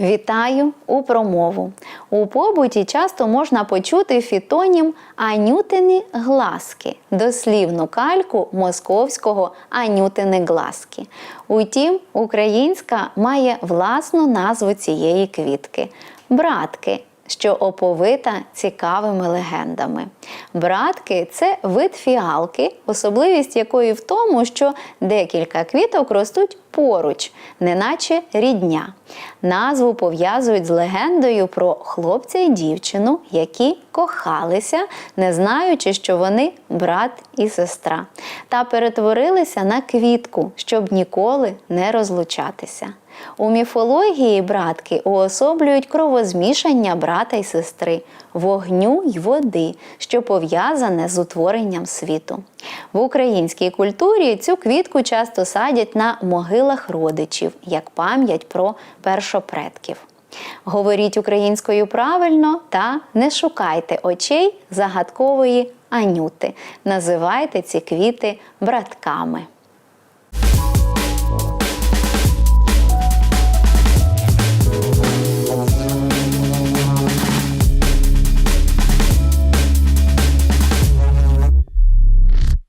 Вітаю у промову. У побуті часто можна почути фітонім анютини гласки, дослівну кальку московського анютини гласки. Утім, українська має власну назву цієї квітки братки що оповита цікавими легендами. Братки це вид фіалки, особливість якої в тому, що декілька квіток ростуть поруч, неначе рідня. Назву пов'язують з легендою про хлопця і дівчину, які кохалися, не знаючи, що вони брат і сестра, та перетворилися на квітку, щоб ніколи не розлучатися. У міфології братки уособлюють кровозмішання брата й сестри, вогню й води, що пов'язане з утворенням світу. В українській культурі цю квітку часто садять на могилах родичів як пам'ять про першопредків. Говоріть українською правильно та не шукайте очей загадкової анюти. Називайте ці квіти братками.